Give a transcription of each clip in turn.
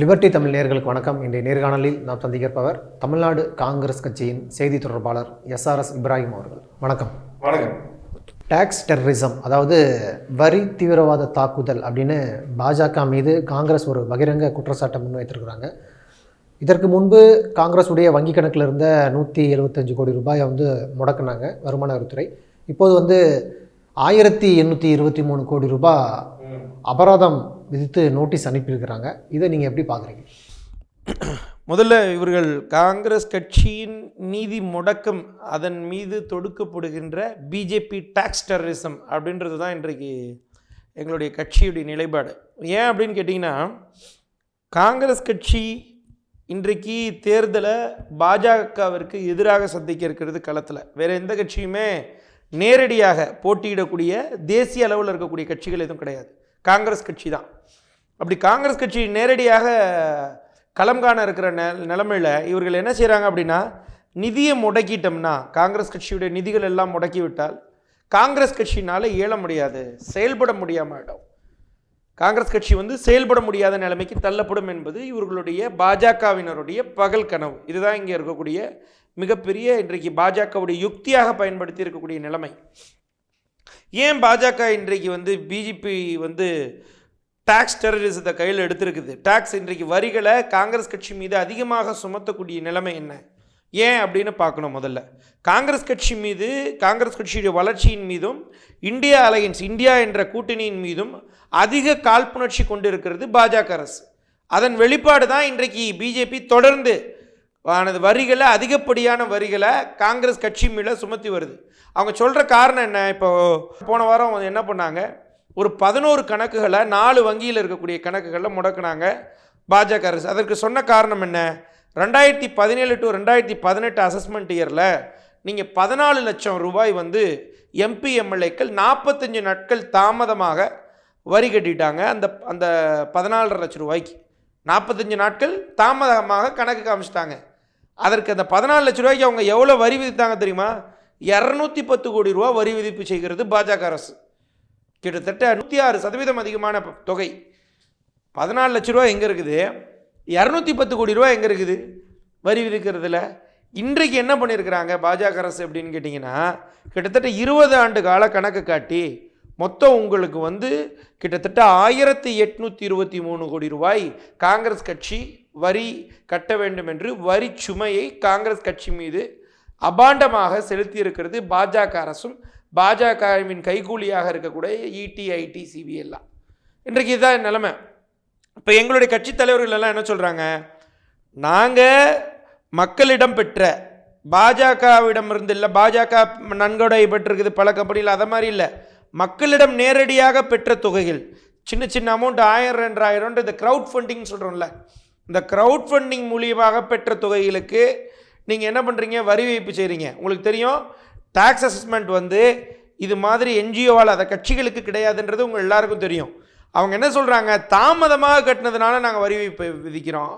Liberty Tamil நேயர்களுக்கு வணக்கம். இன்றைய நேர்காணலில் நாம் சந்திக்கிறப்பவர் தமிழ்நாடு காங்கிரஸ் கட்சியின் செய்தி தொடர்பாளர் எஸ்ஆர்எஸ் இப்ராஹிம் அவர்கள். வணக்கம். வணக்கம். டாக்ஸ் டெரரிசம் அதாவது வரி தீவிரவாத தாக்குதல் அப்படின்னு பாஜக மீது காங்கிரஸ் ஒரு பகிரங்க குற்றச்சாட்டை முன்வைத்திருக்கிறாங்க. இதற்கு முன்பு காங்கிரஸுடைய வங்கி கணக்கில் இருந்த நூற்றி எழுபத்தஞ்சு கோடி ரூபாயை வந்து முடக்குனாங்க வருமான வரித்துறை. இப்போது வந்து ஆயிரத்தி எண்ணூற்றி இருபத்தி மூணு கோடி ரூபாய் அபராதம் விதித்து நோட்டீஸ் அனுப்பியிருக்கிறாங்க. இதை நீங்கள் எப்படி பார்க்குறீங்க முதல்ல இவர்கள் காங்கிரஸ் கட்சியின் நீதி முடக்கம் அதன் மீது தொடுக்கப்படுகின்ற பிஜேபி டாக்ஸ் டெரரிசம் அப்படின்றது தான் இன்றைக்கு எங்களுடைய கட்சியுடைய நிலைப்பாடு. ஏன் அப்படின்னு கேட்டிங்கன்னா காங்கிரஸ் கட்சி இன்றைக்கு தேர்தலை பாஜகவிற்கு எதிராக சந்திக்க இருக்கிறது களத்தில். வேறு எந்த கட்சியுமே நேரடியாக போட்டியிடக்கூடிய தேசிய அளவில் இருக்கக்கூடிய கட்சிகள் எதுவும் கிடையாது. காங்கிரஸ் கட்சி தான் அப்படி காங்கிரஸ் கட்சி நேரடியாக களம் காண இருக்கிற நெ நிலமையில் இவர்கள் என்ன செய்கிறாங்க அப்படின்னா நிதியை முடக்கிட்டோம்னா காங்கிரஸ் கட்சியுடைய நிதிகள் எல்லாம் முடக்கிவிட்டால் காங்கிரஸ் கட்சினால் இயல முடியாது செயல்பட முடியாமல் காங்கிரஸ் கட்சி வந்து செயல்பட முடியாத நிலைமைக்கு தள்ளப்படும் என்பது இவர்களுடைய பாஜகவினருடைய பகல் கனவு. இதுதான் இங்கே இருக்கக்கூடிய மிகப்பெரிய இன்றைக்கு பாஜகவுடைய யுக்தியாக பயன்படுத்தி இருக்கக்கூடிய நிலைமை. ஏன் பாஜக இன்றைக்கு வந்து பிஜேபி வந்து டாக்ஸ் டெரரிசத்தை கையில் எடுத்திருக்குது? டாக்ஸ் இன்றைக்கு வரிகளை காங்கிரஸ் கட்சி மீது அதிகமாக சுமத்தக்கூடிய நிலைமை என்ன? ஏன் அப்படின்னு பார்க்கணும் முதல்ல. காங்கிரஸ் கட்சி மீது காங்கிரஸ் கட்சியுடைய வளர்ச்சியின் மீதும் இந்தியா அலையன்ஸ் இந்தியா என்ற கூட்டணியின் மீதும் அதிக காழ்ப்புணர்ச்சி கொண்டிருக்கிறது பாஜக அரசு. அதன் வெளிப்பாடு தான் இன்றைக்கு பிஜேபி தொடர்ந்து ஆனது வரிகளை அதிகப்படியான வரிகளை காங்கிரஸ் கட்சி மேலே சுமத்தி வருது. அவங்க சொல்கிற காரணம் என்ன? இப்போ போன வாரம் என்ன பண்ணாங்க? ஒரு பதினோரு கணக்குகளை நாலு வங்கியில் இருக்கக்கூடிய கணக்குகளில் முடக்குனாங்க பாஜக அரசு. அதற்கு சொன்ன காரணம் என்ன? ரெண்டாயிரத்தி பதினேழு டு ரெண்டாயிரத்தி பதினெட்டு அசஸ்மெண்ட் இயரில் நீங்கள் பதினாலு லட்சம் ரூபாய் வந்து எம்பி எம்எல்ஏக்கள் நாற்பத்தஞ்சு நாட்கள் தாமதமாக வரி கட்டிட்டாங்க. அந்த அந்த பதினாலரை லட்சம் ரூபாய்க்கு. நாற்பத்தஞ்சு நாட்கள் தாமதமாக கணக்கு காமிச்சிட்டாங்க. அதற்கு அந்த பதினாலு லட்ச ரூபாய்க்கு அவங்க எவ்வளோ வரி விதித்தாங்க தெரியுமா? இரநூத்தி பத்து கோடி ரூபா வரி விதிப்பு செய்கிறது பாஜக அரசு. கிட்டத்தட்ட நூற்றி ஆறு சதவீதம் அதிகமான தொகை. பதினாலு லட்ச ரூபா எங்கே இருக்குது? இரநூத்தி பத்து கோடி ரூபா எங்கே இருக்குது? வரி விதிக்கிறதுல. இன்றைக்கு என்ன பண்ணியிருக்கிறாங்க பாஜக அரசு அப்படின்னு கேட்டிங்கன்னா கிட்டத்தட்ட இருபது ஆண்டு கால கணக்கு காட்டி மொத்தம் உங்களுக்கு வந்து கிட்டத்தட்ட ஆயிரத்தி எட்நூற்றி இருபத்தி மூணு கோடி ரூபாய் காங்கிரஸ் கட்சி வரி கட்ட வேண்டும் என்று வரி சுமையை காங்கிரஸ் கட்சி மீது அபாண்டமாக செலுத்தி இருக்கிறது பாஜக அரசும். பாஜகவின் கைகூலியாக இருக்கக்கூடிய இடிஐடி இடி ஐடி இன்றைக்கு இதுதான் நிலைமை. இப்போ எங்களுடைய கட்சி தலைவர்கள் எல்லாம் என்ன சொல்கிறாங்க நாங்கள் மக்களிடம் பெற்ற பாஜகவிடம் இருந்து இல்லை பாஜக நன்கொடை பெற்றிருக்குது பல கம்பெனியில் அதை மாதிரி இல்லை. மக்களிடம் நேரடியாக பெற்ற தொகைகள் சின்ன சின்ன அமௌண்ட் ஆயிரம் ரெண்டாயிரம் இந்த க்ரௌட் ஃபண்டிங் சொல்கிறோம்ல இந்த க்ரௌட் ஃபண்டிங் மூலியமாக பெற்ற தொகைகளுக்கு நீங்கள் என்ன பண்ணுறீங்க வரி வைப்பு செய்கிறீங்க உங்களுக்கு தெரியும் டேக்ஸ் அசஸ்மெண்ட் வந்து இது மாதிரி என்ஜிஓவால் அதை கட்சிகளுக்கு கிடையாதுன்றது உங்கள் எல்லாருக்கும் தெரியும். அவங்க என்ன சொல்கிறாங்க தாமதமாக கட்டினதுனால நாங்கள் வரி வைப்பு விதிக்கிறோம்.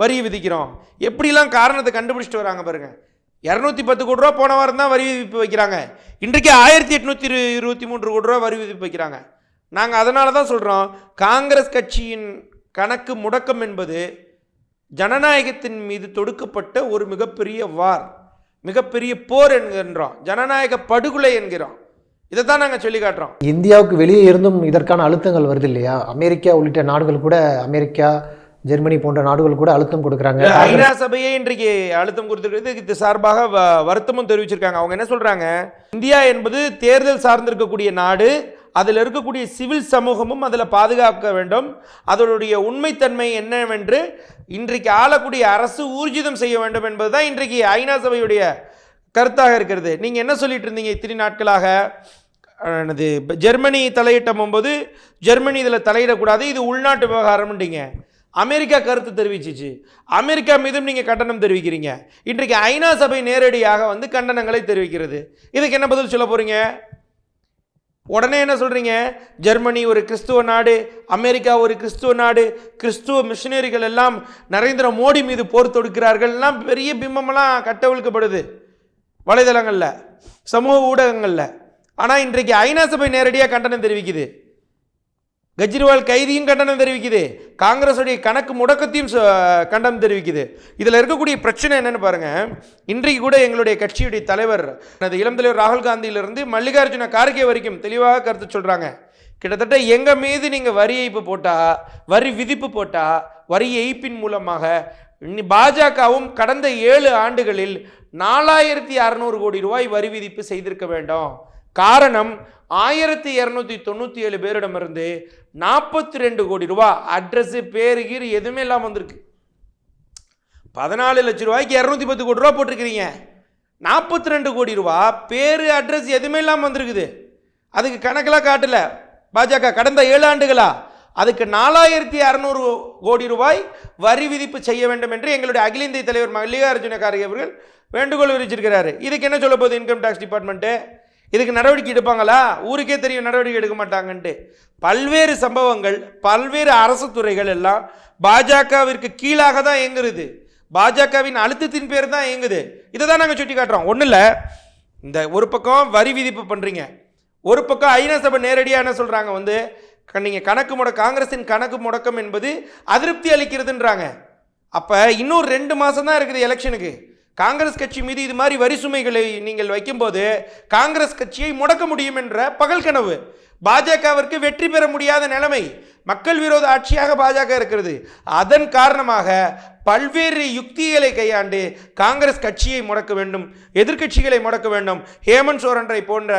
வரி விதிக்கிறோம். எப்படிலாம் காரணத்தை கண்டுபிடிச்சிட்டு வராங்க பாருங்கள் இரநூத்தி பத்து கோடி ரூபா போன வாரம் தான் வரி விதிப்பு வைக்கிறாங்க. இன்றைக்கு ஆயிரத்தி எட்நூற்றி இரு இருபத்தி மூன்று கோடி ரூபா வரி விதிப்பு வைக்கிறாங்க. நாங்கள் அதனால தான் சொல்கிறோம் காங்கிரஸ் கட்சியின் கணக்கு முடக்கம் என்பது ஜனநாயகத்தின் மீது தொடுக்கப்பட்ட ஒரு மிகப்பெரிய வார் மிகப்பெரிய போர் என்கின்றோம் ஜனநாயக படுகொலை என்கிறோம் இதை தான் நாங்கள் சொல்லி காட்டுறோம். இந்தியாவுக்கு வெளியே இருந்தும் இதற்கான அழுத்தங்கள் வருது இல்லையா? அமெரிக்கா உள்ளிட்ட நாடுகள் கூட அமெரிக்கா ஜெர்மனி போன்ற நாடுகள் கூட அழுத்தம் கொடுக்குறாங்க. ஐநா சபையே இன்றைக்கு அழுத்தம் கொடுத்துருக்கிறது. இது சார்பாக வருத்தமும் தெரிவிச்சிருக்காங்க. அவங்க என்ன சொல்றாங்க? இந்தியா என்பது தேர்தல் சார்ந்திருக்கக்கூடிய நாடு. அதில் இருக்கக்கூடிய சிவில் சமூகமும் அதில் பாதுகாக்க வேண்டும். அதனுடைய உண்மைத்தன்மை என்னவென்று இன்றைக்கு ஆளக்கூடிய அரசு ஊர்ஜிதம் செய்ய வேண்டும் என்பதுதான் இன்றைக்கு ஐநா சபையுடைய கருத்தாக இருக்கிறது. நீங்கள் என்ன சொல்லிட்டு இருந்தீங்க இத்தனை நாட்களாக? என்னது ஜெர்மனி தலையிட்ட போது ஜெர்மனி இதில் தலையிடக்கூடாது இது உள்நாட்டு விவகாரம்ன்றீங்க. அமெரிக்கா கருத்து தெரிவிச்சிச்சு. அமெரிக்கா மீதும் நீங்கள் கண்டனம் தெரிவிக்கிறீங்க. இன்றைக்கு ஐநா சபை நேரடியாக வந்து கண்டனங்களை தெரிவிக்கிறது. இதுக்கு என்ன பதில் சொல்ல போகிறீங்க உடனே என்ன சொல்கிறீங்க ஜெர்மனி ஒரு கிறிஸ்துவ நாடு அமெரிக்கா ஒரு கிறிஸ்துவ நாடு கிறிஸ்துவ மிஷினரிகள் எல்லாம் நரேந்திர மோடி மீது போர் தொடுக்கிறார்கள். எல்லாம் பெரிய பிம்பமெல்லாம் கட்டவிழ்க்கப்படுது வலைதளங்களில் சமூக ஊடகங்களில். ஆனால் இன்றைக்கு ஐநா சபை நேரடியாக கண்டனம் தெரிவிக்குது. கெஜ்ரிவால் கைதியும் கண்டனம் தெரிவிக்குது. காங்கிரஸுடைய கணக்கு முடக்கத்தையும் கண்டனம் தெரிவிக்குது. இதில் இருக்கக்கூடிய பிரச்சனை என்னன்னு பாருங்க. இன்றைக்கு கூட எங்களுடைய கட்சியுடைய தலைவர் எனது இளம் தலைவர் ராகுல் காந்தியிலிருந்து மல்லிகார்ஜுன கார்கே வரைக்கும் தெளிவாக கருத்து சொல்கிறாங்க கிட்டத்தட்ட எங்கள் மீது நீங்கள் வரி ஏய்ப்பு போட்டால் வரி விதிப்பு போட்டால் வரி ஏய்ப்பின் மூலமாக பாஜகவும் கடந்த ஏழு ஆண்டுகளில் நாலாயிரத்தி அறநூறு கோடி ரூபாய் வரி விதிப்பு செய்திருக்க வேண்டும். காரணம் ஆயிரத்தி இரநூத்தி தொண்ணூற்றி ஏழு பேரிடமிருந்து நாற்பத்தி ரெண்டு கோடி ரூபா அட்ரஸு பேரு கீரு எதுவுமே இல்லாமல் வந்திருக்கு. பதினாலு லட்ச ரூபாய்க்கு இரநூத்தி பத்து கோடி ரூபா போட்டிருக்கிறீங்க. நாற்பத்தி ரெண்டு கோடி ரூபா பேரு அட்ரஸ் எதுவுமே இல்லாமல் வந்திருக்குது. அதுக்கு கணக்கெல்லாம் காட்டல. பாஜக கடந்த ஏழு ஆண்டுகளா? அதுக்கு நாலாயிரத்தி அறநூறு கோடி ரூபாய் வரி விதிப்பு செய்ய வேண்டும் என்று எங்களுடைய அகில இந்திய தலைவர் மல்லிகார்ஜுன கார்கே அவர்கள் வேண்டுகோள் விரிச்சிருக்கிறாரு. இதுக்கு என்ன சொல்ல போகுது இன்கம் டேக்ஸ் டிபார்ட்மெண்ட்டு இதுக்கு நடவடிக்கை எடுப்பாங்களா? ஊருக்கே தெரியும் நடவடிக்கை எடுக்க மாட்டாங்கன்ட்டு. பல்வேறு சம்பவங்கள் பல்வேறு அரசு துறைகள் எல்லாம் பாஜகவிற்கு கீழாக தான் இயங்குறது. பாஜகவின் அழுத்தத்தின் பேர் தான் இயங்குது. இதை தான் நாங்கள் சுட்டி காட்டுறோம். ஒன்றும் இல்லை. இந்த ஒரு பக்கம் வரி விதிப்பு பண்ணுறீங்க ஒரு பக்கம் ஐநா சபை நேரடியாக என்ன சொல்கிறாங்க வந்து நீங்கள் கணக்கு முட காங்கிரஸின் கணக்கு முடக்கம் என்பது அதிருப்தி அளிக்கிறதுன்றாங்க. அப்போ இன்னும் ரெண்டு மாதம் தான் இருக்குது எலெக்ஷனுக்கு காங்கிரஸ் கட்சி மீது இது மாதிரி வரி சுமைகளை நீங்கள் வைக்கும்போது காங்கிரஸ் கட்சியை முடக்க முடியும் என்ற பகல் கனவு. பாஜகவிற்கு வெற்றி பெற முடியாத நிலைமை மக்கள் விரோத ஆட்சியாக பாஜக இருக்கிறது. அதன் காரணமாக பல்வேறு யுக்திகளை கையாண்டு காங்கிரஸ் கட்சியை முடக்க வேண்டும் எதிர்க்கட்சிகளை முடக்க வேண்டும். ஹேமந்த் சோரன்றை போன்ற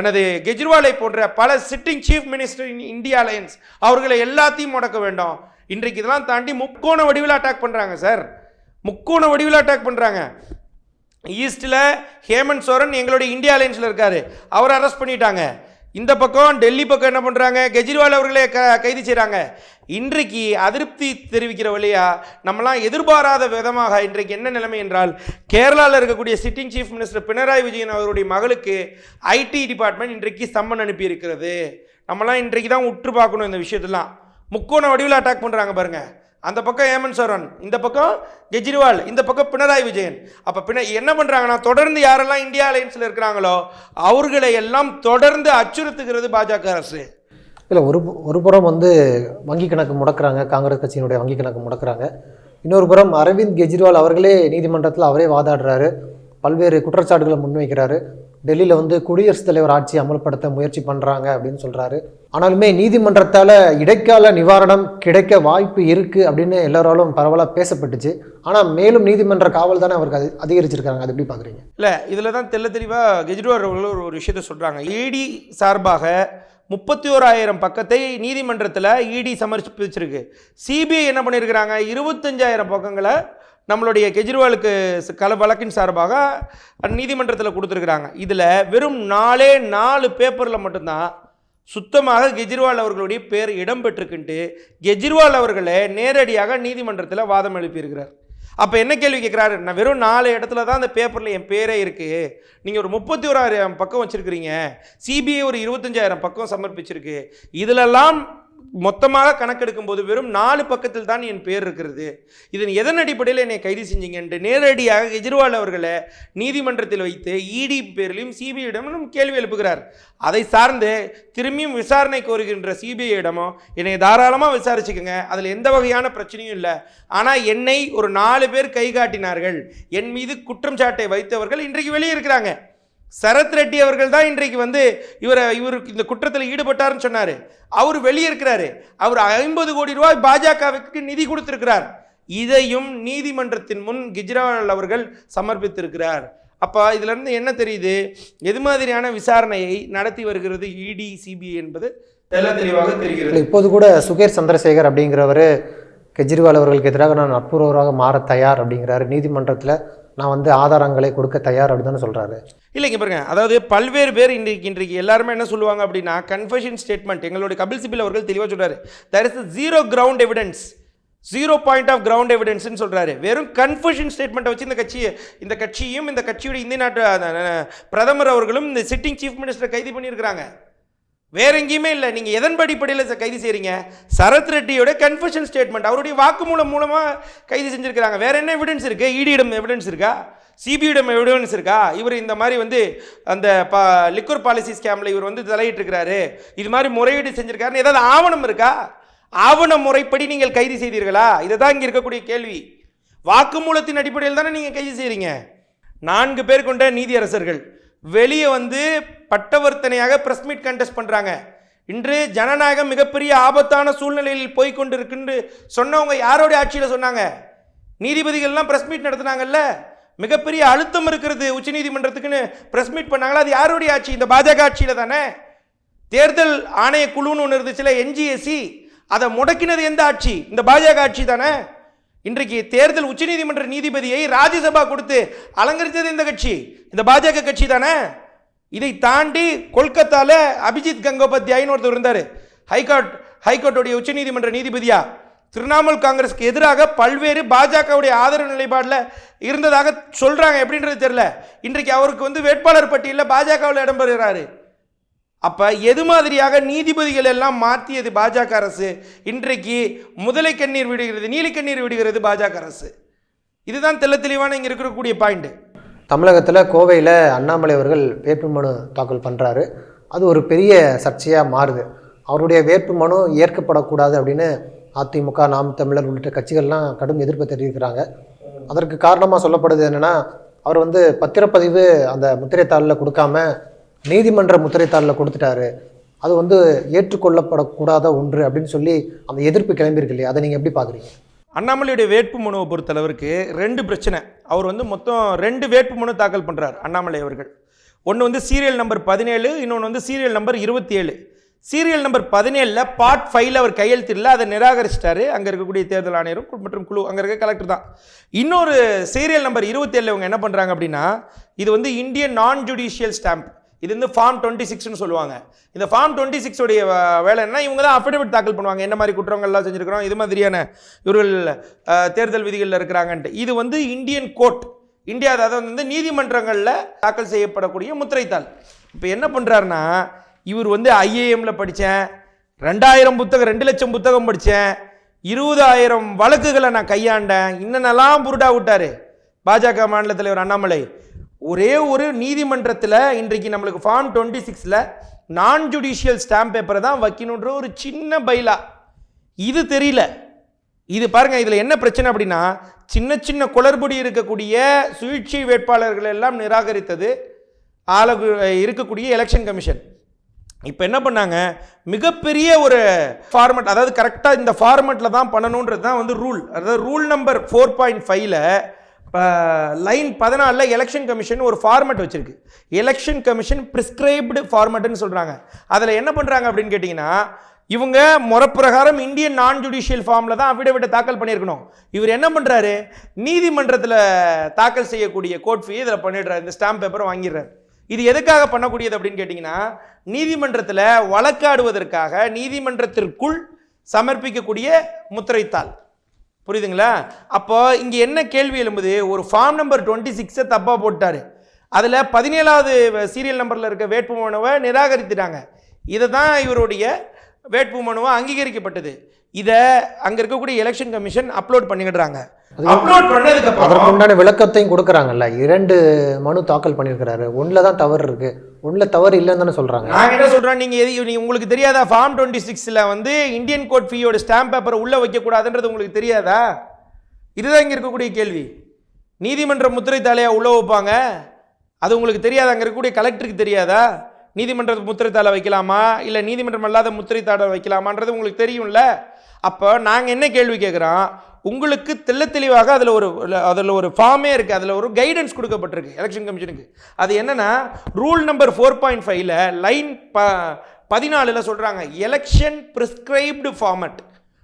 எனது கெஜ்ரிவாலை போன்ற பல sitting chief minister in India alliance அவர்களை எல்லாத்தையும் முடக்க வேண்டும். இன்றைக்கு இதெல்லாம் தாண்டி முக்கோண வடிவில் அட்டாக் பண்ணுறாங்க சார் முக்கோண வடிவில் அட்டாக் பண்ணுறாங்க ஈஸ்டில் ஹேமந்த் சோரன் எங்களுடைய இந்தியா அலையன்ஸில் இருக்கார். அவரை அரெஸ்ட் பண்ணிட்டாங்க. இந்த பக்கம் டெல்லி பக்கம் என்ன பண்ணுறாங்க கெஜ்ரிவால் அவர்களே க கைது செய்கிறாங்க இன்றைக்கு அதிருப்தி தெரிவிக்கிற வழியா நம்மளாம் எதிர்பாராத விதமாக இன்றைக்கு என்ன நிலைமை என்றால் கேரளாவில் இருக்கக்கூடிய sitting chief minister Pinarayi Vijayan அவருடைய மகளுக்கு ஐடி டிபார்ட்மெண்ட் இன்றைக்கு சம்மன் அனுப்பி இருக்கிறது இன்றைக்கு தான் உற்று பார்க்கணும் இந்த விஷயத்தெல்லாம். முக்கோண வடிவில் அட்டாக் பண்ணுறாங்க பாருங்கள் அந்த பக்கம் ஹேமந்த் சோரன் இந்த பக்கம் கெஜ்ரிவால் இந்த பக்கம் பினராயி விஜயன். அப்போ பின என்ன பண்ணுறாங்கன்னா தொடர்ந்து யாரெல்லாம் இந்தியா அலையன்ஸில் இருக்கிறாங்களோ அவர்களை எல்லாம் தொடர்ந்து அச்சுறுத்துகிறது பாஜக அரசு. இல்லை ஒரு ஒரு புறம் வந்து வங்கி கணக்கு முடக்கிறாங்க காங்கிரஸ் கட்சியினுடைய வங்கி கணக்கு முடக்குறாங்க. இன்னொரு புறம் அரவிந்த் கெஜ்ரிவால் அவர்களே நீதிமன்றத்தில் அவரே வாதாடுறாரு. பல்வேறு குற்றச்சாட்டுகளை முன்வைக்கிறாரு. டெல்லியில் வந்து குடியரசுத் தலைவர் ஆட்சி அமல்படுத்த முயற்சி பண்ணுறாங்க அப்படின்னு சொல்கிறாரு ஆனாலுமே நீதிமன்றத்தால் இடைக்கால நிவாரணம் கிடைக்க வாய்ப்பு இருக்குது அப்படின்னு எல்லாராலும் பரவலாக பேசப்பட்டுச்சு. ஆனால் மேலும் நீதிமன்ற காவல் தானே அவருக்கு அது அதிகரிச்சிருக்காங்க. அது எப்படி பார்க்குறீங்க இல்லை இதில் தான் தெள்ள தெளிவாக கெஜ்ரிவால் அவர்கள் ஒரு ஒரு விஷயத்தை சொல்கிறாங்க இடி சார்பாக முப்பத்தி ஓராயிரம் பக்கத்தை நீதிமன்றத்தில் இடி சமர்ப்பிச்சிருக்கு. சிபிஐ என்ன பண்ணியிருக்கிறாங்க இருபத்தஞ்சாயிரம் பக்கங்களை நம்மளுடைய கெஜ்ரிவாலுக்கு கல வழக்கின் சார்பாக நீதிமன்றத்தில் கொடுத்துருக்குறாங்க. இதில் வெறும் நாலே நாலு பேப்பரில் மட்டும்தான் சுத்தமாக கெஜ்ரிவால் அவர்களுடைய பேர் இடம்பெற்றிருக்குன்ட்டு கெஜ்ரிவால் அவர்களை நேரடியாக நீதிமன்றத்தில் வாதம் எழுப்பியிருக்கிறார். அப்போ என்ன கேள்வி கேட்குறாரு? நான் வெறும் நாலு இடத்துல தான் அந்த பேப்பரில் என் பேரே இருக்குது நீங்கள் ஒரு முப்பத்தி ஓராயிரம் பக்கம் வச்சுருக்கிறீங்க. சிபிஐ ஒரு இருபத்தஞ்சாயிரம் பக்கம் சமர்ப்பிச்சிருக்கு. இதிலெல்லாம் மொத்தமாக கணக்கெடுக்கும் போது வெறும் நாலு பக்கத்தில் தான் என் பேர் இருக்கிறது. இதன் எதன் அடிப்படையில் என்னை கைது செஞ்சீங்கன்ட்டு நேரடியாக கெஜ்ரிவால் அவர்களை நீதிமன்றத்தில் வைத்து இடி பேரிலும் சிபிஐயிடமும் கேள்வி எழுப்புகிறார். அதை சார்ந்து திரும்பியும் விசாரணை கோருகின்ற சிபிஐயிடமும் என்னை தாராளமாக விசாரிச்சுக்கோங்க. அதில் எந்த வகையான பிரச்சனையும் இல்லை. ஆனால் என்னை ஒரு நாலு பேர் கை காட்டினார்கள். என் மீது குற்றம் சாட்டை வைத்தவர்கள் இன்றைக்கு வெளியே இருக்கிறாங்க. சரத் ரெட்டி அவர்கள் தான் இன்றைக்கு வந்து இவரை இவருக்கு இந்த குற்றத்தில் ஈடுபட்டாருன்னு சொன்னார். அவர் வெளியே இருக்கிறாரு அவர் ஐம்பது கோடி ரூபாய் பாஜகவுக்கு நிதி கொடுத்திருக்கிறார். இதையும் நீதிமன்றத்தின் முன் கெஜ்ரிவால் அவர்கள் சமர்ப்பித்திருக்கிறார். அப்போ இதிலிருந்து என்ன தெரியுது? எது மாதிரியான விசாரணையை நடத்தி வருகிறது இடி சிபிஐ என்பது? தெள்ள தெளிவாக தெரிகிறது இப்போது கூட சுகேர் சந்திரசேகர் அப்படிங்கிறவர் கெஜ்ரிவால் அவர்களுக்கு எதிராக நான் நட்புறவராக மாற தயார் அப்படிங்கிறாரு நீதிமன்றத்தில். நான் வந்து ஆதாரங்களை கொடுக்க தயார் அப்படின்னு சொல்கிறாரு இல்லைங்க பாருங்க. அதாவது பல்வேறு பேர் இன்றைக்கு இன்றைக்கு எல்லாருமே என்ன சொல்லுவாங்க அப்படின்னா கன்ஃபெஷன் ஸ்டேட்மெண்ட் எங்களுடைய கபில் சிபில் அவர்கள் தெளிவாக சொல்கிறார் there is zero ground evidence zero point of ground எவிடன்ஸ்னு சொல்கிறாரு வெறும் கன்ஃபெஷன் ஸ்டேட்மெண்ட்டை வச்சு இந்த கட்சியை இந்த கட்சியும் இந்த கட்சியுடைய இந்திய நாட்டு பிரதமர் அவர்களும் இந்த சிட்டிங் சீஃப் மினிஸ்டரை கைது பண்ணியிருக்கிறாங்க. வேற எங்கேயுமே இல்லை. நீங்கள் எதன் அடிப்படையில் கைது செய்கிறீங்க சரத் ரெட்டியோட கன்ஃபெஷன் ஸ்டேட்மெண்ட் அவருடைய வாக்குமூலம் மூலமாக கைது செஞ்சுருக்கிறாங்க. வேற என்ன எவிடன்ஸ் இருக்குது இடியிடம் எவிடன்ஸ் இருக்கா? சிபியிடம் எவிடன்ஸ் இருக்கா? இவர் இந்த மாதிரி வந்து அந்த பா லிக்வர் பாலிசி ஸ்கேமில் இவர் வந்து தலையிட்டிருக்கிறாரு. இது மாதிரி முறையீடு செஞ்சுருக்காருன்னு ஏதாவது ஆவணம் இருக்கா? ஆவண முறைப்படி நீங்கள் கைது செய்தீர்களா? இதை தான் இங்கே இருக்கக்கூடிய கேள்வி. வாக்குமூலத்தின் அடிப்படையில் தானே நீங்கள் கைது செய்கிறீங்க நான்கு பேர் கொண்ட நீதியரசர்கள். வெளியே வந்து பட்டவர்த்தனையாக பிரஸ் மீட் கண்டெஸ்ட் பண்ணுறாங்க இன்று ஜனநாயகம் மிகப்பெரிய ஆபத்தான சூழ்நிலையில் போய் இருக்குன்னு சொன்னவங்க யாரோடைய ஆட்சியில் சொன்னாங்க? நீதிபதிகள்லாம் பிரஸ் மீட் நடத்துனாங்கல்ல? மிகப்பெரிய அழுத்தம் இருக்கிறது உச்சநீதிமன்றத்துக்குன்னு பிரஸ் மீட் பண்ணாங்களா? அது யாருடைய ஆட்சி? இந்த பாஜக ஆட்சியில் தானே? தேர்தல் ஆணையக்குழுன்னு ஒன்று இருந்துச்சுல என்ஜிஎஸ்சி அதை முடக்கினது எந்த ஆட்சி? இந்த பாஜக ஆட்சி தானே? இன்றைக்கு தேர்தல் உச்சநீதிமன்ற நீதிபதியை ராஜ்யசபா கொடுத்து அலங்கரித்தது இந்த கட்சி. இந்த பாஜக கட்சி தானே? இதை தாண்டி கொல்கத்தாவில் அபிஜித் கங்கோபாத்யாயின்னு ஒருத்தர் இருந்தார். ஹைகோர்ட் ஹைகோர்ட்டுடைய உச்சநீதிமன்ற நீதிபதியா? திரிணாமுல் காங்கிரஸ்க்கு எதிராக பல்வேறு பாஜகவுடைய ஆதரவு நிலைப்பாடில் இருந்ததாக சொல்கிறாங்க எப்படின்றது தெரில இன்றைக்கு அவருக்கு வந்து வேட்பாளர் பட்டியலில் பாஜகவில் இடம்பெறுகிறாரு அப்போ எது மாதிரியாக நீதிபதிகள் எல்லாம் மாற்றியது பாஜக அரசு? இன்றைக்கு முதலை கண்ணீர் விடுகிறது நீலி கண்ணீர் விடுகிறது பாஜக அரசு. இதுதான் தெல்ல தெளிவான இங்கே இருக்கக்கூடிய பாயிண்ட்டு தமிழகத்தில் கோவையில் அண்ணாமலை அவர்கள் வேட்புமனு தாக்கல் பண்ணுறாரு அது ஒரு பெரிய சர்ச்சையாக மாறுது. அவருடைய வேட்புமனு ஏற்கப்படக்கூடாது அப்படின்னு அதிமுக நாம் தமிழர் உள்ளிட்ட கட்சிகள்லாம் கடும் எதிர்ப்பு தெரிவிக்கிறாங்க. அதற்கு காரணமாக சொல்லப்படுது என்னென்னா அவர் வந்து பத்திரப்பதிவு அந்த முத்திரைத்தாளில் கொடுக்காம நீதிமன்ற முத்திரைத்தாளில் கொடுத்துட்டாரு. அது வந்து ஏற்றுக்கொள்ளப்படக்கூடாத ஒன்று அப்படின்னு சொல்லி அந்த எதிர்ப்பு கிளம்பியிருக்கு இல்லையா? அதை நீங்கள் எப்படி பார்க்குறீங்க அண்ணாமலையுடைய வேட்பு மனுவை பொறுத்தளவுக்கு ரெண்டு பிரச்சனை. அவர் வந்து மொத்தம் ரெண்டு வேட்பு மனு தாக்கல் பண்ணுறார் அண்ணாமலை அவர்கள். ஒன்று வந்து சீரியல் நம்பர் பதினேழு இன்னொன்று வந்து சீரியல் நம்பர் இருபத்தி ஏழு சீரியல் நம்பர் பதினேழில் பார்ட் ஃபைவ்ல அவர் கையெழுத்திடல அதை நிராகரிச்சிட்டாரு. அங்கே இருக்கக்கூடிய தேர்தல் ஆணையரும் மற்றும் குழு அங்கே இருக்க கலெக்டர் தான். இன்னொரு சீரியல் நம்பர் இருபத்தேழில் இவங்க என்ன பண்ணுறாங்க அப்படின்னா இது வந்து இந்தியன் நான் ஜுடிஷியல் ஸ்டாம்ப் இது வந்து ஃபார்ம் டுவெண்ட்டி சிக்ஸ்னு சொல்லுவாங்க. இந்த ஃபார்ம் டுவெண்ட்டி சிக்ஸோடைய வேலை என்ன இவங்க தான் அஃபிடவிட் தாக்கல் பண்ணுவாங்க. என்ன மாதிரி குற்றங்கள்லாம் செஞ்சுருக்கிறோம் இது மாதிரியான இவர்கள் தேர்தல் விதிகளில் இருக்கிறாங்கன்ட்டு. இது வந்து இந்தியன் கோர்ட் இந்தியா அதாவது வந்து நீதிமன்றங்களில் தாக்கல் செய்யப்படக்கூடிய முத்திரைத்தாள். இப்போ என்ன பண்ணுறாருன்னா இவர் வந்து ஐஏஎம்ல படித்தேன் ரெண்டாயிரம் புத்தகம் ரெண்டு லட்சம் புத்தகம் படித்தேன் இருபதாயிரம் வழக்குகளை நான் கையாண்டேன் இன்னென்னலாம் புருடா விட்டார். பாஜக மாநில தலைவர் அண்ணாமலை. ஒரே ஒரு நீதிமன்றத்தில் இன்றைக்கு நம்மளுக்கு ஃபார்ம் டுவெண்ட்டி சிக்ஸில் நான் ஜுடிஷியல் ஸ்டாம்ப் பேப்பரை தான் வைக்கணுன்ற ஒரு சின்ன பைலா. இது தெரியல. இது பாருங்கள் இதில் என்ன பிரச்சனை அப்படின்னா சின்ன சின்ன குளறுபடி இருக்கக்கூடிய சுயேட்சை வேட்பாளர்கள் எல்லாம் நிராகரித்தது ஆளகு இருக்கக்கூடிய எலெக்ஷன் கமிஷன் இப்போ என்ன பண்ணாங்க? மிகப்பெரிய ஒரு ஃபார்மட் அதாவது கரெக்டாக இந்த ஃபார்மட்டில் தான் பண்ணணுன்றது தான் வந்து ரூல் அதாவது ரூல் நம்பர் ஃபோர் பாயிண்ட் ஃபைவ்ல லைன் பதினாலில் எலெக்ஷன் கமிஷன் ஒரு ஃபார்மெட் வச்சுருக்கு. எலெக்ஷன் கமிஷன் ப்ரிஸ்கிரைப்டு ஃபார்மட்னு சொல்கிறாங்க அதில் என்ன பண்ணுறாங்க அப்படின்னு கேட்டிங்கன்னா இவங்க முறப்பிரகாரம் இந்தியன் நான் ஜுடிஷியல் ஃபார்மில் தான் அஃபிடவிட்டை தாக்கல் பண்ணியிருக்கணும். இவர் என்ன பண்ணுறாரு நீதிமன்றத்தில் தாக்கல் செய்யக்கூடிய கோர்ட் ஃபீ இதில் பண்ணிடுறாரு. இந்த ஸ்டாம்ப் பேப்பரை வாங்கிடுறாரு. இது எதுக்காக பண்ணக்கூடியது அப்படின்னு கேட்டிங்கன்னா நீதிமன்றத்தில் வழக்காடுவதற்காக நீதிமன்றத்திற்குள் சமர்ப்பிக்கக்கூடிய முத்திரைத்தாள். புரியுதுங்களா? அப்போ இங்கே என்ன கேள்வி எழும்புது? ஒரு ஃபார்ம் நம்பர் டுவெண்ட்டி சிக்ஸை தப்பாக போட்டார் அதில் பதினேழாவது சீரியல் நம்பரில் இருக்க வேட்புமனுவை நிராகரித்துட்டாங்க. இதை தான் இவருடைய வேட்புமனுவை அங்கீகரிக்கப்பட்டது. இதை அங்கே இருக்கக்கூடிய எலெக்ஷன் கமிஷன் அப்லோட் பண்ணிக்கிடுறாங்க. அப்லோட் பண்ணதுக்கப்புறம் அதற்குண்டான விளக்கத்தையும் கொடுக்குறாங்கல்ல. இரண்டு மனு தாக்கல் பண்ணியிருக்கிறாரு. ஒன்றில் தான் தவறு இருக்குது ஒன்றில் தவறு இல்லைன்னு தானே சொல்கிறாங்க நாங்க என்ன சொல்றோம் நீங்க எது நீ உங்களுக்கு தெரியாதா? ஃபார்ம் டுவெண்ட்டி சிக்ஸ்ல வந்து இந்தியன் கோட் ஃபீயோட ஸ்டாம்ப் பேப்பரை உள்ள வைக்க கூடாதுன்றது உங்களுக்கு தெரியாதா? இதுதான் இங்க இருக்கக்கூடிய கேள்வி. நீதிமன்ற முத்திரை தாளையா உள்ள வைப்பாங்க. அது உங்களுக்கு தெரியாதா? அங்க இருக்கக்கூடிய கலெக்டருக்கு தெரியாதா? நீதிமன்ற முத்திரை தாளை வைக்கலாமா? இல்ல நீதிமன்றம் அல்லாத முத்திரை தாளை வைக்கலாமான்றது உங்களுக்கு தெரியும்ல? அப்போ நாங்க என்ன கேள்வி கேட்குறோம் உங்களுக்கு தெல்ல தெளிவாக அதில் ஒரு அதில் ஒரு ஃபார்மே இருக்குது அதில் ஒரு கைடன்ஸ் கொடுக்கப்பட்டிருக்கு. எலெக்ஷன் கமிஷனுக்கு அது என்னென்னா ரூல் நம்பர் ஃபோர் பாயிண்ட் ஃபைவ்ல லைன் ப பதினாலில் சொல்கிறாங்க எலெக்ஷன் ப்ரிஸ்கிரைப்டு ஃபார்மட்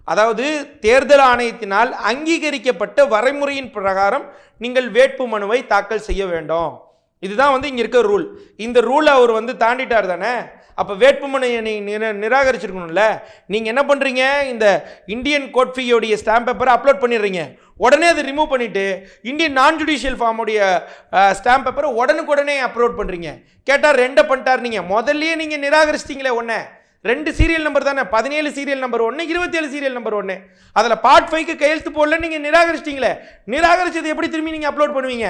அதாவது தேர்தல் ஆணையத்தினால் அங்கீகரிக்கப்பட்ட வரைமுறையின் பிரகாரம் நீங்கள் வேட்பு மனுவை தாக்கல் செய்ய வேண்டும். இதுதான் வந்து இங்கே இருக்க ரூல் இந்த ரூலை அவர் வந்து தாண்டிட்டார் தானே? அப்போ வேட்புமனையை நீ நிர நிராகரிச்சிருக்கணும்ல? நீங்கள் என்ன பண்ணுறீங்க இந்த இந்தியன் கோட்ஃபியோடைய ஸ்டாம்ப் பேப்பரை அப்லோட் பண்ணிடுறீங்க. உடனே அதை ரிமூவ் பண்ணிவிட்டு இந்தியன் நான் ஜுடிஷியல் ஃபார்முடைய ஸ்டாம்ப் பேப்பரை உடனுக்குடனே அப்லோட் பண்ணுறீங்க கேட்டால் ரெண்டை பண்ணிட்டார் நீங்கள் முதல்லையே நீங்கள் நிராகரிச்சிட்டிங்களே ஒன்று ரெண்டு சீரியல் நம்பர் தானே. பதினேழு சீரியல் நம்பர் ஒன்று இருபத்தேழு சீரியல் நம்பர் ஒன்று அதில் பார்ட் ஃபைவ்க்கு கையெழுத்து போடல நீங்கள் நிராகரிச்சிட்டிங்களே. நிராகரிச்சது எப்படி திரும்பி நீங்கள் அப்லோட் பண்ணுவீங்க?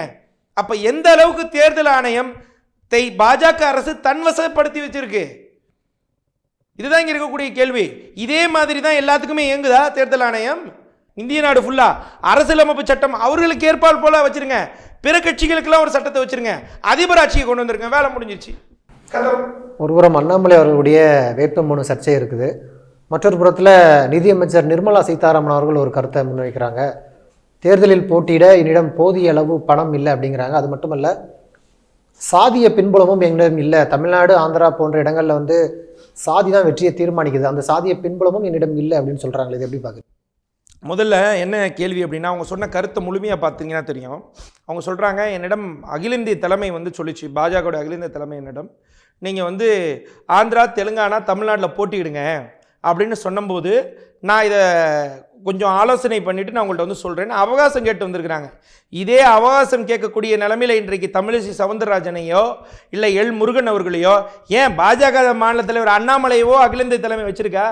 அப்போ எந்த அளவுக்கு தேர்தல் ஆணையம் தை பாஜக அரசு தன்வசப்படுத்தி வச்சிருக்கு? இதுதான் இங்கே இருக்கக்கூடிய கேள்வி. இதே மாதிரி தான் எல்லாத்துக்குமே இயங்குதா தேர்தல் ஆணையம்? இந்திய நாடு ஃபுல்லா அரசியலமைப்பு சட்டம் அவர்களுக்கு ஏற்பாடு போல வச்சிருங்க. பிற கட்சிகளுக்கெல்லாம் ஒரு சட்டத்தை வச்சிருங்க. அதிபர் ஆட்சியை கொண்டு வந்திருங்க வேலை முடிஞ்சிருச்சு. ஒருபுறம் அண்ணாமலை அவர்களுடைய வேட்புமனு சர்ச்சை இருக்குது. மற்றொரு புறத்தில் நிதியமைச்சர் நிர்மலா சீதாராமன் அவர்கள் ஒரு கருத்தை முன்வைக்கிறாங்க. தேர்தலில் போட்டியிட என்னிடம் போதிய அளவு பணம் இல்லை அப்படிங்கிறாங்க. அது மட்டுமல்ல சாதிய பின்புலமும் எங்களிடம் இல்லை. தமிழ்நாடு ஆந்திரா போன்ற இடங்களில் வந்து சாதி தான் வெற்றியை தீர்மானிக்குது. அந்த சாதிய பின்புலமும் என்னிடம் இல்லை அப்படின்னு சொல்கிறாங்களே இது எப்படி பார்க்குறது முதல்ல என்ன கேள்வி அப்படின்னா அவங்க சொன்ன கருத்தை முழுமையாக பார்த்தீங்கன்னா தெரியும். அவங்க சொல்கிறாங்க என்னிடம் அகில இந்திய தலைமை வந்து சொல்லிச்சு பாஜகவோட அகில இந்திய தலைமை என்னிடம் நீங்கள் வந்து ஆந்திரா தெலுங்கானா தமிழ்நாட்டில் போட்டியிடுங்க அப்படின்னு சொன்னபோது நான் இதை கொஞ்சம் ஆலோசனை பண்ணிவிட்டு நான் உங்கள்கிட்ட வந்து சொல்கிறேன்னு அவகாசம் கேட்டு வந்திருக்கிறாங்க. இதே அவகாசம் கேட்கக்கூடிய நிலமையில் இன்றைக்கு தமிழிசை சவுந்தரராஜனையோ இல்லை எல் முருகன் அவர்களையோ ஏன் பாஜக மாநில தலைவர் அண்ணாமலையோ அகில இந்திய தலைமை வச்சுருக்கா?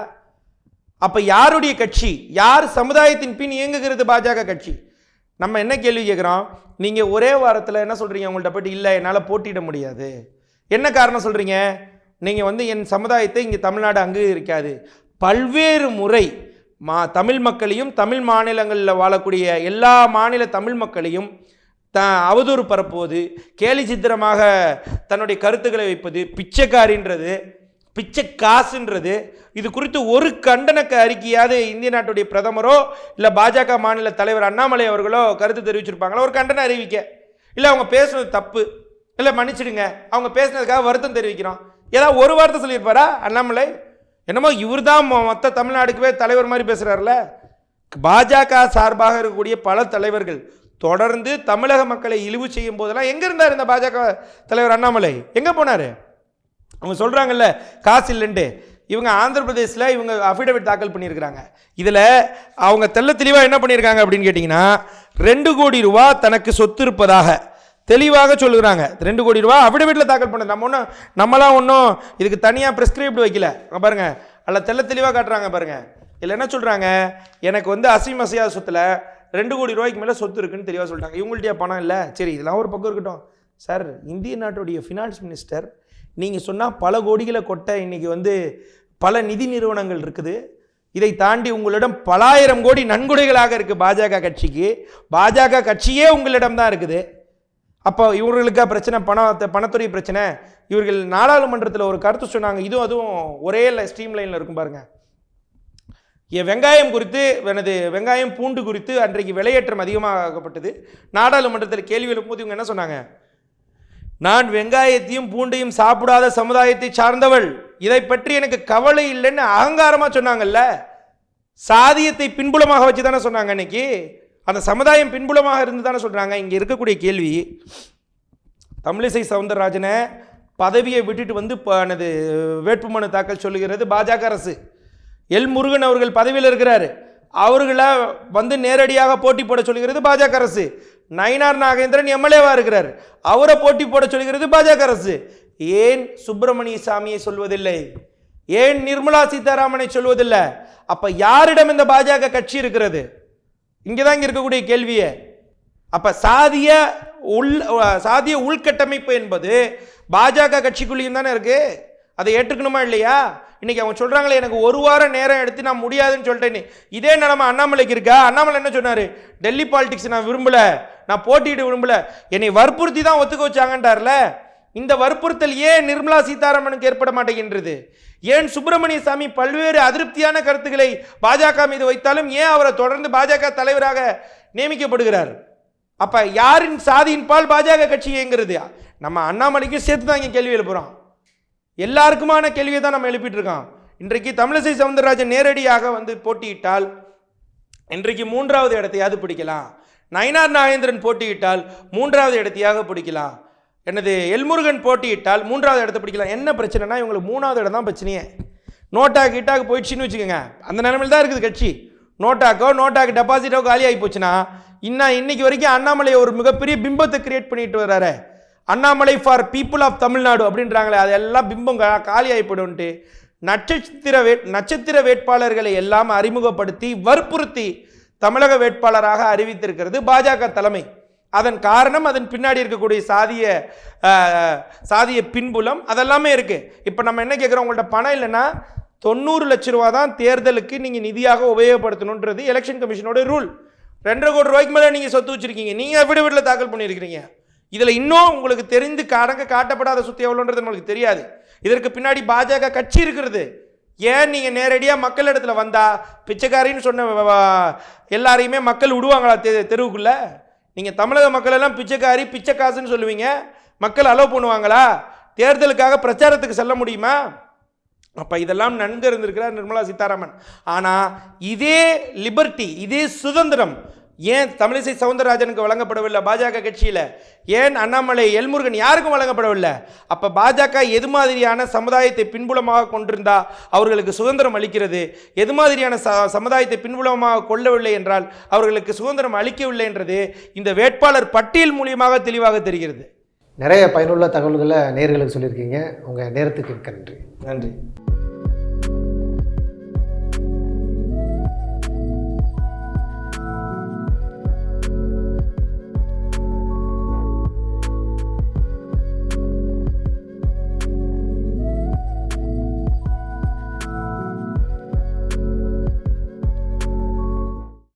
அப்போ யாருடைய கட்சி? யார் சமுதாயத்தின் பின் இயங்குகிறது பாஜக கட்சி? நம்ம என்ன கேள்வி கேட்குறோம்? நீங்கள் ஒரே வாரத்தில் என்ன சொல்கிறீங்க உங்கள்கிட்ட போயிட்டு இல்லை என்னால் போட்டியிட முடியாது. என்ன காரணம் சொல்கிறீங்க நீங்கள் வந்து என் சமுதாயத்தை இங்கே தமிழ்நாடு அங்கீகரிக்காது. பல்வேறு முறை மா தமிழ் மக்களையும் தமிழ் மாநிலங்களில் வாழக்கூடிய எல்லா மாநில தமிழ் மக்களையும் த அவதூறு பரப்புவது கேலி சித்திரமாக தன்னுடைய கருத்துக்களை வைப்பது பிச்சைக்காரின்றது பிச்சை காசுன்றது இது குறித்து ஒரு கண்டன அறிக்கையாவது இந்திய நாட்டுடைய பிரதமரோ இல்லை பாஜக மாநில தலைவர் அண்ணாமலை அவர்களோ கருத்து தெரிவிச்சிருப்பாங்களோ? ஒரு கண்டன அறிவிக்க. இல்லை அவங்க பேசுனது தப்பு. இல்லை மன்னிச்சிடுங்க. அவங்க பேசுனதுக்காக வருத்தம் தெரிவிக்கிறோம். ஏதாவது ஒரு வார்த்தை சொல்லியிருப்பாரா அண்ணாமலை? என்னமோ இவர் தான் மொத்த தமிழ்நாடுக்குவே தலைவர் மாதிரி பேசுகிறார்ல பாஜக சார்பாக இருக்கக்கூடிய பல தலைவர்கள் தொடர்ந்து தமிழக மக்களை இழிவு செய்யும் போதெல்லாம் எங்கே இருந்தார் இந்த பாஜக தலைவர் அண்ணாமலை? எங்கே போனார்? அவங்க சொல்கிறாங்கல்ல காசு இல்லைன்ட்டு. இவங்க ஆந்திர பிரதேசில் இவங்க அஃபிடவிட் தாக்கல் பண்ணியிருக்கிறாங்க. இதில் அவங்க தெள்ள தெளிவாக என்ன பண்ணியிருக்காங்க அப்படின்னு கேட்டிங்கன்னா ரெண்டு கோடி ரூபா தனக்கு சொத்து இருப்பதாக தெளிவாக சொல்லுகிறாங்க. ரெண்டு கோடி ரூபா அஃபிடவிட்டில் தாக்கல் பண்ண. நம்ம ஒன்றும் நம்மளாம் ஒன்றும் இதுக்கு தனியாக ப்ரிஸ்கிரிப்ட் வைக்கல. பாருங்கள் அல்ல தெல்ல தெள்ள தெளிவாக காட்டுறாங்க பாருங்கள் இதில் என்ன சொல்கிறாங்க எனக்கு வந்து அசையும் அசையாத சொத்துல ரெண்டு கோடி ரூபாய்க்கு மேலே சொத்து இருக்குன்னு தெளிவாக சொல்லிட்டாங்க. இவங்கள்ட்டயே பணம் இல்லை? சரி இதெல்லாம் ஒரு பக்கம் இருக்கட்டும். சார் இந்திய நாட்டுடைய ஃபினான்ஸ் மினிஸ்டர் நீங்கள் சொன்னால் பல கோடிகளை கொட்ட இன்னைக்கு வந்து பல நிதி நிறுவனங்கள் இருக்குது. இதை தாண்டி உங்களிடம் பலாயிரம் கோடி நன்கொடைகளாக இருக்குது பாஜக கட்சிக்கு. பாஜக கட்சியே உங்களிடம் தான் இருக்குது. அப்போ இவர்களுக்காக பிரச்சனை? பணத்தை பணத்துறை பிரச்சனை. இவர்கள் நாடாளுமன்றத்தில் ஒரு கருத்து சொன்னாங்க. இதுவும் அதுவும் ஒரே ஸ்ட்ரீம் லைனில் இருக்கும் பாருங்க. என் வெங்காயம் குறித்து எனது வெங்காயம் பூண்டு குறித்து அன்றைக்கு விலையேற்றம் அதிகமாகப்பட்டது. நாடாளுமன்றத்தில் கேள்வி எழுப்பும்போது இவங்க என்ன சொன்னாங்க? நான் வெங்காயத்தையும் பூண்டையும் சாப்பிடாத சமுதாயத்தை சார்ந்தவள். இதை பற்றி எனக்கு கவலை இல்லைன்னு அகங்காரமாக சொன்னாங்கல்ல. சாதியத்தை பின்புலமாக வச்சு தானே சொன்னாங்க அன்னைக்கு. அந்த சமுதாயம் பின்புலமாக இருந்து தானே சொல்கிறாங்க இங்கே இருக்கக்கூடிய கேள்வி தமிழிசை சவுந்தரராஜனை பதவியை விட்டுட்டு வந்து எனது வேட்புமனு தாக்கல் சொல்லுகிறது பாஜக அரசு. எல் முருகன் அவர்கள் பதவியில் இருக்கிறாரு. அவர்களை வந்து நேரடியாக போட்டி போட சொல்லுகிறது பாஜக அரசு. நயினார் நாகேந்திரன் எம்எல்ஏவாக இருக்கிறார். அவரை போட்டி போட சொல்லுகிறது பாஜக அரசு. ஏன் சுப்பிரமணிய சாமியை சொல்வதில்லை? ஏன் நிர்மலா சீதாராமனை சொல்வதில்லை? அப்போ யாரிடம் இந்த பாஜக கட்சி இருக்கிறது? இங்கதான் இங்க இருக்கக்கூடிய கேள்வியே. அப்ப சாதிய உள் சாதிய உள்கட்டமைப்பு என்பது பாஜக கட்சிக்குள்ளேயும் தானே இருக்கு? அதை ஏற்றுக்கணுமா இல்லையா? இன்னைக்கு அவங்க சொல்றாங்களே எனக்கு ஒரு வாரம் நேரம் எடுத்து நான் முடியாதுன்னு சொல்லிட்டேன் இதே நிலைமை அண்ணாமலைக்கு இருக்கா? அண்ணாமலை என்ன சொன்னாரு? டெல்லி பாலிடிக்ஸ் நான் விரும்பல. நான் போட்டியிட விரும்பல. என்னை வற்புறுத்தி தான் ஒத்துக்க வச்சாங்கன்றார்ல. இந்த வற்புறுத்தல் ஏன் நிர்மலா சீதாராமனுக்கு ஏற்பட மாட்டேங்கின்றது? ஏன் சுப்பிரமணிய சாமி பல்வேறு அதிருப்தியான கருத்துக்களை பாஜக மீது வைத்தாலும் ஏன் அவரை தொடர்ந்து பாஜக தலைவராக நியமிக்கப்படுகிறார்? அப்ப யாரின் சாதியின் பால் பாஜக கட்சி இயங்குறது நம்ம அண்ணாமலைக்கும் சேர்த்து தான் இங்கே கேள்வி எழுப்புறோம் எல்லாருக்குமான கேள்வியை தான் நம்ம எழுப்பிட்டு இருக்கோம். இன்றைக்கு தமிழிசை சவுந்தரராஜன் நேரடியாக வந்து போட்டியிட்டால் இன்றைக்கு மூன்றாவது இடத்தையாவது பிடிக்கலாம். நயினார் நாகேந்திரன் போட்டியிட்டால் மூன்றாவது இடத்தையாக பிடிக்கலாம். எனது எல்முருகன் போட்டியிட்டால் மூன்றாவது இடத்தை பிடிக்கலாம். என்ன பிரச்சனைனா இவங்களுக்கு மூணாவது இடம் தான் பிரச்சனையே. நோட்டா கிட்டாக்கு போயிடுச்சுன்னு வச்சுக்கோங்க. அந்த நிலைமையில் தான் இருக்குது கட்சி. நோட்டாக்கோ நோட்டாக்கு டெபாசிட்டோ காலி ஆகி போச்சுன்னா இன்னும் இன்னைக்கு வரைக்கும் அண்ணாமலை ஒரு மிகப்பெரிய பிம்பத்தை கிரியேட் பண்ணிட்டு வர்றாரு. Annamalai for people of Tamil Nadu அப்படின்றாங்களே அதெல்லாம் பிம்பம் கா- காலி ஆகிப்படும்ட்டு நட்சத்திர வே நட்சத்திர வேட்பாளர்களை எல்லாம் அறிமுகப்படுத்தி வற்புறுத்தி தமிழக வேட்பாளராக அறிவித்திருக்கிறது பாஜக தலைமை. அதன் காரணம் அதன் பின்னாடி இருக்கக்கூடிய சாதிய சாதிய பின்புலம் அதெல்லாமே இருக்குது இப்போ நம்ம என்ன கேட்குறோம் உங்கள்ட்ட பணம் இல்லைன்னா தொண்ணூறு லட்ச ரூபா தான் தேர்தலுக்கு நீங்கள் நிதியாக உபயோகப்படுத்தணுன்றது எலெக்ஷன் கமிஷனோட ரூல் ரெண்டரை கோடி ரூபாய்க்கு மேலே நீங்கள் சொத்து வச்சிருக்கீங்க. நீங்கள் அஃபிடவிட்டில் தாக்கல் பண்ணியிருக்கிறீங்க. இதில் இன்னும் உங்களுக்கு தெரிந்து கணக்கு காட்டப்படாத சொத்து எவ்வளோன்றது நம்மளுக்கு தெரியாது. இதற்கு பின்னாடி பாஜக கட்சி இருக்கிறது. ஏன் நீங்கள் நேரடியாக மக்கள் இடத்துல வந்தால் பிச்சைக்காரின்னு சொன்ன எல்லாரையுமே மக்கள் விடுவாங்களா தெ தெருவுக்குள்ளே? நீங்கள் தமிழக மக்கள் எல்லாம் பிச்சைக்காரி பிச்சை காசுன்னு சொல்லுவீங்க. மக்கள் அலோவ் பண்ணுவாங்களா? தேர்தலுக்காக பிரச்சாரத்துக்கு செல்ல முடியுமா? அப்போ இதெல்லாம் நன்கு இருந்திருக்கிறார் நிர்மலா சீதாராமன். ஆனால் இதே லிபர்ட்டி இதே சுதந்திரம் ஏன் தமிழிசை சவுந்தரராஜனுக்கு வழங்கப்படவில்லை பாஜக கட்சியில்? ஏன் அண்ணாமலை எல்முருகன் யாருக்கும் வழங்கப்படவில்லை? அப்போ பாஜக எது மாதிரியான சமுதாயத்தை பின்புலமாக கொண்டிருந்தா அவர்களுக்கு சுதந்திரம் அளிக்கிறது? எது மாதிரியான ச சமுதாயத்தை பின்புலமாக கொள்ளவில்லை என்றால் அவர்களுக்கு சுதந்திரம் அளிக்கவில்லை என்றது இந்த வேட்பாளர் பட்டியல் மூலியமாக தெளிவாக தெரிகிறது. நிறைய பயனுள்ள தகவல்களை நேர்களுக்கு சொல்லியிருக்கீங்க. உங்கள் நேரத்துக்கு நன்றி. நன்றி.